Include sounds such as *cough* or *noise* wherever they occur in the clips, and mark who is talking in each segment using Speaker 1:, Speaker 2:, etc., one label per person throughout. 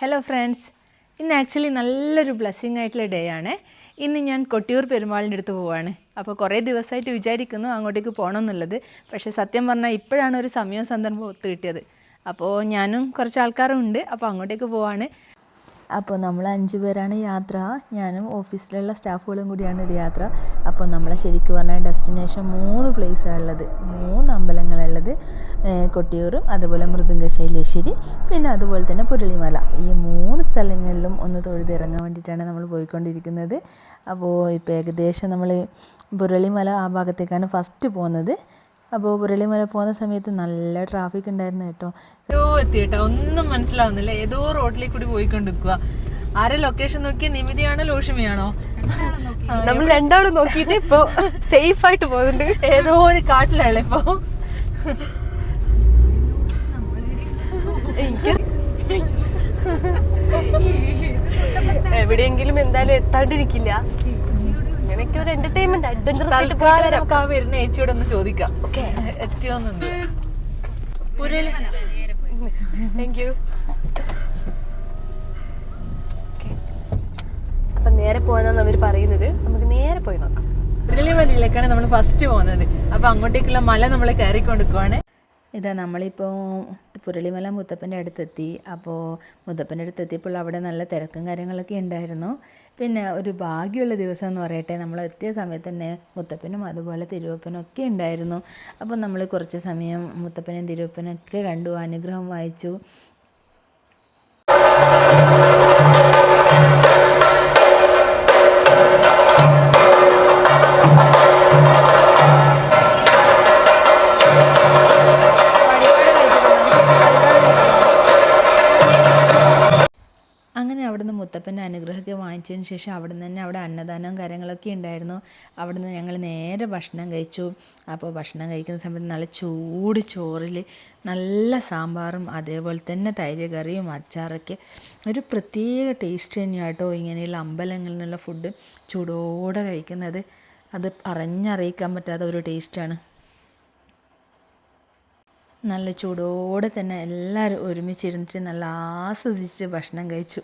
Speaker 1: Hello friends ഇന്ന് actually നല്ലൊരു blessing ആയിട്ടുള്ള ഡേ ആണ്. ഇന്ന് ഞാൻ കൊട്ടിയൂർ പെരുമാളിന്റെ അടുത്ത് പോവാണ്. അപ്പോൾ കുറേ ദിവസമായിട്ട് വിചാരിക്കുന്നു അങ്ങോട്ടേക്ക് പോകണം എന്നുള്ളത് പക്ഷേ സത്യം പറഞ്ഞാൽ ഇപ്പോഴാണ് ഒരു സമയം സന്ദർഭം ഒത്തു കിട്ടിയത്. അപ്പോൾ ഞാനും കുറച്ച് ആൾക്കാരും ഉണ്ട്. അപ്പോൾ അങ്ങോട്ടേക്ക് പോവാണ്. അപ്പോൾ നമ്മൾ അഞ്ച് പേരാണ് യാത്ര. ഞാനും ഓഫീസിലുള്ള സ്റ്റാഫുകളും കൂടിയാണ് ഒരു യാത്ര. അപ്പോൾ നമ്മൾ ശരിക്കും പറഞ്ഞാൽ ഡെസ്റ്റിനേഷൻ മൂന്ന് പ്ലേസാണുള്ളത് മൂന്ന് അമ്പലങ്ങളുള്ളത് കൊട്ടിയൂറും അതുപോലെ മൃദംഗശൈലേശ്വരി പിന്നെ അതുപോലെ തന്നെ പുരളിമല. ഈ മൂന്ന് സ്ഥലങ്ങളിലും ഒന്ന് തൊഴുതിറങ്ങാൻ വേണ്ടിയിട്ടാണ് നമ്മൾ പോയിക്കൊണ്ടിരിക്കുന്നത്. അപ്പോൾ ഇപ്പോൾ ഏകദേശം നമ്മൾ പുരളിമല ആ ഭാഗത്തേക്കാണ് ഫസ്റ്റ് പോകുന്നത്. അപ്പോൾ പുരളിമല പോകുന്ന സമയത്ത് നല്ല ട്രാഫിക് ഉണ്ടായിരുന്നു കേട്ടോ. ഏതോ എത്തി കേട്ടോ ഒന്നും മനസ്സിലാവുന്നില്ല. ഏതോ റോഡിലേക്ക് കൂടി പോയിക്കൊണ്ടിരിക്കുക ആരെ ലൊക്കേഷൻ നോക്കിയ? നിമിതിയാണോ ലോഷമിയാണോ?
Speaker 2: നമ്മൾ രണ്ടാളും നോക്കിയിട്ട് ഇപ്പൊ സേഫ് ആയിട്ട് പോകുന്നുണ്ട്.
Speaker 1: ഏതോ ഒരു കാട്ടിലാണ് ഇപ്പൊ?
Speaker 2: എവിടെയെങ്കിലും എന്തായാലും എത്താണ്ടിരിക്കില്ല. അങ്ങനെയൊക്കെ ഒരു എന്റർടൈൻമെന്റ് അഡ്വഞ്ചർ
Speaker 1: നമുക്ക് ആ വരുന്ന ഏച്ചിയോട് ഒന്ന് ചോദിക്കാം. എത്തിയോന്നുണ്ട്
Speaker 2: താങ്ക് യു അപ്പൊ നേരെ പോകാന്നാണ് അവർ പറയുന്നത്. നമുക്ക് നേരെ പോയി നോക്കാം.
Speaker 1: പുരളിമലയിലേക്കാണ് നമ്മൾ ഫസ്റ്റ് പോകുന്നത് അപ്പൊ അങ്ങോട്ടേക്കുള്ള മല നമ്മൾ കയറിക്കൊണ്ടിരിക്കുവാണ്. ഇതാ നമ്മളിപ്പോൾ പുരളിമല മുത്തപ്പന്റെ അടുത്തെത്തി. അപ്പോൾ മുത്തപ്പന്റെ അടുത്തെത്തിയപ്പോൾ അവിടെ നല്ല തിരക്കും കാര്യങ്ങളൊക്കെ ഉണ്ടായിരുന്നു. പിന്നെ ഒരു ഭാഗ്യമുള്ള ദിവസം എന്ന് പറയട്ടെ നമ്മൾ എത്തിയ സമയത്ത് തന്നെ മുത്തപ്പനും അതുപോലെ തിരുവപ്പനും ഒക്കെ ഉണ്ടായിരുന്നു. അപ്പോൾ നമ്മൾ കുറച്ച് സമയം മുത്തപ്പനും തിരുവപ്പനും ഒക്കെ കണ്ടു അനുഗ്രഹം വായിച്ചു. മുത്തപ്പന്റെ അനുഗ്രഹമൊക്കെ വാങ്ങിച്ചതിന് ശേഷം അവിടെ നിന്ന് തന്നെ അവിടെ അന്നദാനവും കാര്യങ്ങളൊക്കെ ഉണ്ടായിരുന്നു. അവിടെ നിന്ന് ഞങ്ങൾ നേരെ ഭക്ഷണം കഴിച്ചു. അപ്പോൾ ഭക്ഷണം കഴിക്കുന്ന സമയത്ത് നല്ല ചൂട് ചോറിൽ നല്ല സാമ്പാറും അതേപോലെ തന്നെ തൈര് കറിയും അച്ചാറൊക്കെ ഒരു പ്രത്യേക ടേസ്റ്റ് തന്നെയാട്ടോ ഇങ്ങനെയുള്ള അമ്പലങ്ങളിൽ നിന്നുള്ള ഫുഡ് ചൂടോടെ കഴിക്കുന്നത്. അത് പറഞ്ഞറിയിക്കാൻ പറ്റാത്ത ഒരു ടേസ്റ്റാണ് നല്ല ചൂടോടെ തന്നെ എല്ലാവരും ഒരുമിച്ചിരുന്നിട്ട് നല്ല ആസ്വദിച്ചിട്ട് ഭക്ഷണം കഴിച്ചു.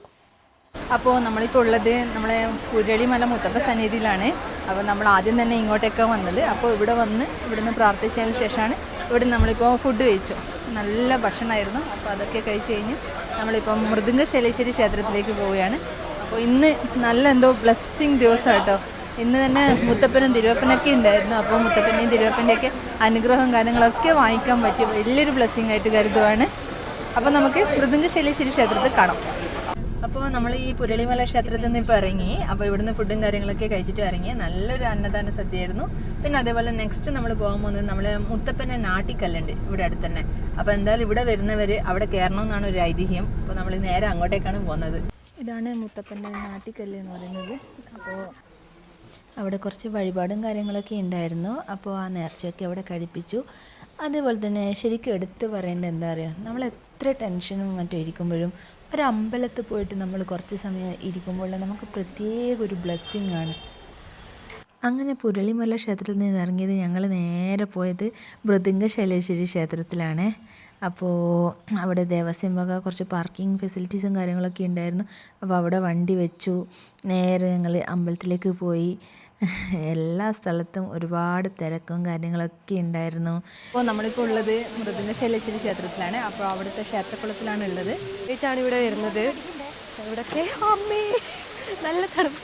Speaker 1: അപ്പോൾ നമ്മളിപ്പോൾ ഉള്ളത് നമ്മളെ പുരളിമല മുത്തപ്പ സന്നിധിയിലാണ്. അപ്പോൾ നമ്മൾ ആദ്യം തന്നെ ഇങ്ങോട്ടേക്ക് വന്നത്. അപ്പോൾ ഇവിടെ വന്ന് ഇവിടുന്ന് പ്രാർത്ഥിച്ചതിന് ശേഷമാണ് ഇവിടെ നമ്മളിപ്പോൾ ഫുഡ് കഴിച്ചു. നല്ല ഭക്ഷണമായിരുന്നു അപ്പോൾ അതൊക്കെ കഴിച്ച് കഴിഞ്ഞ് നമ്മളിപ്പോൾ മൃദുംഗ ശൈലേശ്വരി ക്ഷേത്രത്തിലേക്ക് പോവുകയാണ്. അപ്പോൾ ഇന്ന് നല്ല എന്തോ ബ്ലെസ്സിങ് ദിവസം കേട്ടോ ഇന്ന് തന്നെ മുത്തപ്പനും തിരുവപ്പനൊക്കെ ഉണ്ടായിരുന്നു. അപ്പോൾ മുത്തപ്പന്റെയും തിരുവപ്പന്റെയൊക്കെ അനുഗ്രഹവും കാര്യങ്ങളൊക്കെ വാങ്ങിക്കാൻ പറ്റിയ വലിയൊരു ബ്ലെസ്സിങ് ആയിട്ട് കരുതുവാണ്. അപ്പോൾ നമുക്ക് മൃദുംഗ ശൈലേശ്വരി ക്ഷേത്രത്തിൽ കാണാം. അപ്പോൾ നമ്മൾ ഈ പുരളിമല ക്ഷേത്രത്തിൽ നിന്ന് ഇപ്പോൾ ഇറങ്ങി. അപ്പോൾ ഇവിടുന്ന് ഫുഡും കാര്യങ്ങളൊക്കെ കഴിച്ചിട്ട് ഇറങ്ങി. നല്ലൊരു അന്നദാന സദ്യയായിരുന്നു. പിന്നെ അതേപോലെ നെക്സ്റ്റ് നമ്മൾ പോകാൻ പോകുന്നത് നമ്മൾ മുത്തപ്പനെ നാട്ടിക്കല്ലുണ്ട് ഇവിടെ അടുത്ത് തന്നെ അപ്പോൾ എന്തായാലും ഇവിടെ വരുന്നവർ അവിടെ കയറണമെന്നാണ് ഒരു ഐതിഹ്യം. അപ്പോൾ നമ്മൾ നേരെ അങ്ങോട്ടേക്കാണ് പോകുന്നത്. ഇതാണ് മുത്തപ്പന്റെ നാട്ടിക്കല്ല് എന്ന് പറയുന്നത്. അപ്പോൾ അവിടെ കുറച്ച് വഴിപാടും കാര്യങ്ങളൊക്കെ ഉണ്ടായിരുന്നു. അപ്പോൾ ആ നേർച്ചയൊക്കെ അവിടെ കഴിപ്പിച്ചു. അതേപോലെ തന്നെ ശരിക്കും എടുത്തു പറയേണ്ടത് എന്താ പറയുക നമ്മൾ എത്ര ടെൻഷനും മറ്റും ഇരിക്കുമ്പോഴും ഒരു അമ്പലത്തിൽ പോയിട്ട് നമ്മൾ കുറച്ച് സമയം ഇരിക്കുമ്പോൾ നമുക്ക് പ്രത്യേക ഒരു ബ്ലെസ്സിങ് ആണ്. അങ്ങനെ പുരളിമല ക്ഷേത്രത്തിൽ നിന്ന് ഇറങ്ങിയത് ഞങ്ങൾ നേരെ പോയത് മൃദംഗ ശൈലേശ്വരി ക്ഷേത്രത്തിലാണ്. അപ്പോൾ അവിടെ ദേവസ്വം വക കുറച്ച് പാർക്കിംഗ് ഫെസിലിറ്റീസും കാര്യങ്ങളൊക്കെ ഉണ്ടായിരുന്നു. അപ്പോൾ അവിടെ വണ്ടി വെച്ചു. നേരെ ഞങ്ങൾ അമ്പലത്തിലേക്ക് പോയി. എല്ലാ സ്ഥലത്തും ഒരുപാട് തിരക്കും കാര്യങ്ങളൊക്കെ ഉണ്ടായിരുന്നു. അപ്പോൾ നമ്മളിപ്പോൾ ഉള്ളത് മൃദംഗ ശൈലേശ്വരി ക്ഷേത്രത്തിലാണ്. അപ്പോൾ അവിടുത്തെ ക്ഷേത്രക്കുളത്തിലാണ് ഉള്ളത്.
Speaker 2: ആയിട്ടാണ് ഇവിടെ വരുന്നത്. ഇവിടൊക്കെ അമ്മേ നല്ല തണുപ്പ്.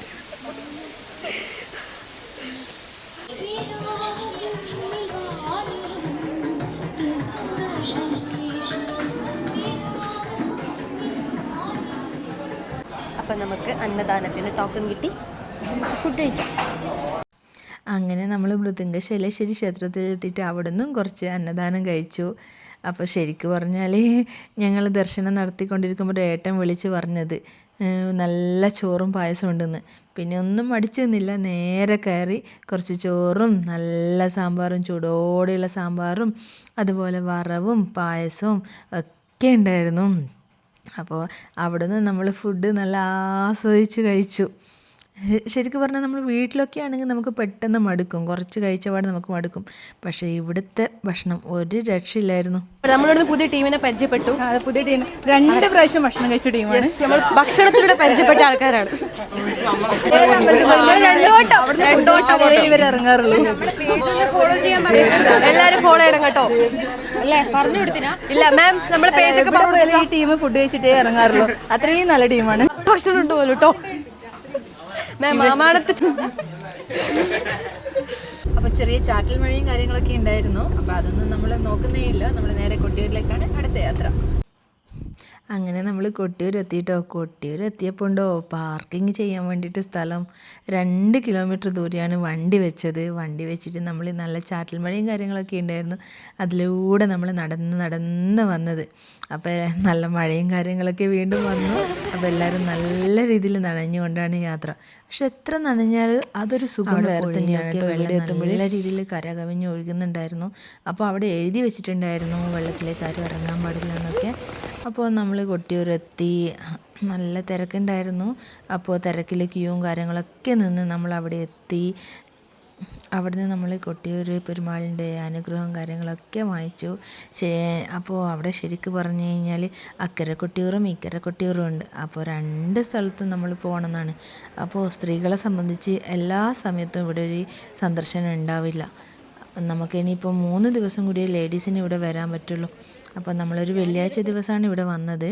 Speaker 2: അപ്പം നമുക്ക് അന്നദാനത്തിന് ടോക്കൺ കിട്ടി. ഫുഡ് കഴിക്കാം.
Speaker 1: അങ്ങനെ നമ്മൾ മൃദംഗശൈലേശ്വരി ക്ഷേത്രത്തിൽ എത്തിയിട്ട് അവിടെ നിന്നും കുറച്ച് അന്നദാനം കഴിച്ചു. അപ്പോൾ ശരിക്ക് പറഞ്ഞാൽ ഞങ്ങൾ ദർശനം നടത്തിക്കൊണ്ടിരിക്കുമ്പോൾ ഏട്ടൻ വിളിച്ച് പറഞ്ഞത് നല്ല ചോറും പായസം ഉണ്ടെന്ന്. പിന്നെ ഒന്നും മടിച്ചു നിന്നില്ല നേരെ കയറി കുറച്ച് ചോറും നല്ല സാമ്പാറും ചൂടോടെയുള്ള സാമ്പാറും അതുപോലെ വറവും പായസവും ഒക്കെ ഉണ്ടായിരുന്നു. അപ്പോൾ അവിടുന്ന് നമ്മൾ ഫുഡ് നല്ല ആസ്വദിച്ച് കഴിച്ചു. *laughs* ശരിക്കും പറഞ്ഞാൽ നമ്മൾ വീട്ടിലൊക്കെ ആണെങ്കിൽ നമുക്ക് പെട്ടെന്ന് മടുക്കും. കുറച്ച് കഴിച്ച പാട് നമുക്ക് മടുക്കും. പക്ഷേ ഇവിടുത്തെ ഭക്ഷണം ഒരു രക്ഷയില്ലായിരുന്നു.
Speaker 2: നമ്മളിവിടെ പുതിയ ടീമിനെ പരിചയപ്പെട്ടു.
Speaker 1: പുതിയ ടീം. രണ്ട് പ്രാവശ്യം ഭക്ഷണം കഴിച്ച ടീമാണ്.
Speaker 2: നമ്മൾ ഭക്ഷണത്തിലൂടെ പരിചയപ്പെട്ട ആൾക്കാരാണ്.
Speaker 1: ഇവർ ഇറങ്ങാറുള്ളൂ
Speaker 2: എല്ലാരും ഫോളോ ചെയ്യണം കേട്ടോ. അല്ലേ? പറഞ്ഞു കൊടുത്തിനാ? ഇല്ല മാം നമ്മളെ പേജൊക്കെ
Speaker 1: ഈ ടീം ഫുഡ് കഴിച്ചിട്ടേ ഇറങ്ങാറുള്ളൂ. അത്രയും നല്ല ടീമാണ്.
Speaker 2: ഭക്ഷണം ഉണ്ടോ കേട്ടോ മാം മാമാണത്ത്
Speaker 1: അപ്പോൾ ചെറിയ ചാറ്റൽ മഴയും കാര്യങ്ങളൊക്കെ ഉണ്ടായിരുന്നു. അപ്പോൾ അതൊന്നും നമ്മൾ നോക്കുന്നേ ഇല്ല. നമ്മൾ നേരെ കൊട്ടിയൂരിലേക്കാണ് അടുത്ത യാത്ര. അങ്ങനെ നമ്മൾ കൊട്ടിയൂർ എത്തിയിട്ടോ കൊട്ടിയൂർ എത്തിയപ്പോൾ ഉണ്ടോ പാർക്കിംഗ് ചെയ്യാൻ വേണ്ടിയിട്ട് സ്ഥലം രണ്ട് കിലോമീറ്റർ ദൂരെയാണ് വണ്ടി വെച്ചത്. വണ്ടി വെച്ചിട്ട് നമ്മൾ നല്ല ചാറ്റൽ മഴയും കാര്യങ്ങളൊക്കെ ഉണ്ടായിരുന്നു. അതിലൂടെ നമ്മൾ നടന്ന് നടന്ന് വന്നത്. അപ്പോൾ നല്ല മഴയും കാര്യങ്ങളൊക്കെ വീണ്ടും വന്നു. അപ്പോൾ എല്ലാവരും നല്ല രീതിയിൽ നനഞ്ഞുകൊണ്ടാണ് യാത്ര. പക്ഷെ എത്ര നനഞ്ഞാൽ അതൊരു സുഖം വേറെ തന്നെയാണ് വെള്ളം എത്തുമ്പോൾ നല്ല രീതിയിൽ കര കവിഞ്ഞ് ഒഴുകുന്നുണ്ടായിരുന്നു. അപ്പോൾ അവിടെ എഴുതി വെച്ചിട്ടുണ്ടായിരുന്നു വെള്ളത്തിലേക്ക് ആരും ഇറങ്ങാൻ പാടില്ല എന്നൊക്കെ. അപ്പോൾ നമ്മൾ കൊട്ടിയൂരെത്തി. നല്ല തിരക്കുണ്ടായിരുന്നു. അപ്പോൾ തിരക്കിൽ ക്യൂവും കാര്യങ്ങളൊക്കെ നിന്ന് നമ്മൾ അവിടെ എത്തി. അവിടുന്ന് നമ്മൾ കൊട്ടിയൂർ പെരുമാളിന്റെ അനുഗ്രഹവും കാര്യങ്ങളൊക്കെ വാങ്ങിച്ചു. അപ്പോൾ അവിടെ ശരിക്കും പറഞ്ഞു കഴിഞ്ഞാൽ അക്കര കൊട്ടിയൂറും ഇക്കരെ കൊട്ടിയൂറും ഉണ്ട്. അപ്പോൾ രണ്ട് സ്ഥലത്തും നമ്മൾ പോകണമെന്നാണ് അപ്പോൾ സ്ത്രീകളെ സംബന്ധിച്ച് എല്ലാ സമയത്തും ഇവിടെ ഒരു സന്ദർശനം ഉണ്ടാവില്ല. നമുക്ക് ഇനിയിപ്പോൾ മൂന്ന് ദിവസം കൂടി ലേഡീസിന് ഇവിടെ വരാൻ പറ്റുള്ളൂ. അപ്പോൾ നമ്മളൊരു വെള്ളിയാഴ്ച ദിവസമാണ് ഇവിടെ വന്നത്.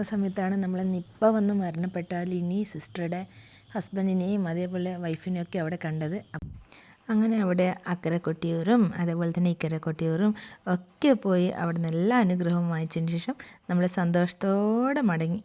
Speaker 1: പുറത്തേക്ക് സമയത്താണ് നമ്മൾ നിപ്പ വന്ന് മരണപ്പെട്ട ലിനി സിസ്റ്ററുടെ ഹസ്ബൻഡിനെയും അതേപോലെ വൈഫിനെയും ഒക്കെ അവിടെ കണ്ടത്. അങ്ങനെ അവിടെ അക്കരക്കൊട്ടിയൂരും അതേപോലെ തന്നെ ഇക്കരക്കൊട്ടിയൂരും ഒക്കെ പോയി അവിടെ നിന്ന് എല്ലാ അനുഗ്രഹവും വാങ്ങിച്ചതിന് ശേഷം നമ്മൾ സന്തോഷത്തോടെ മടങ്ങി.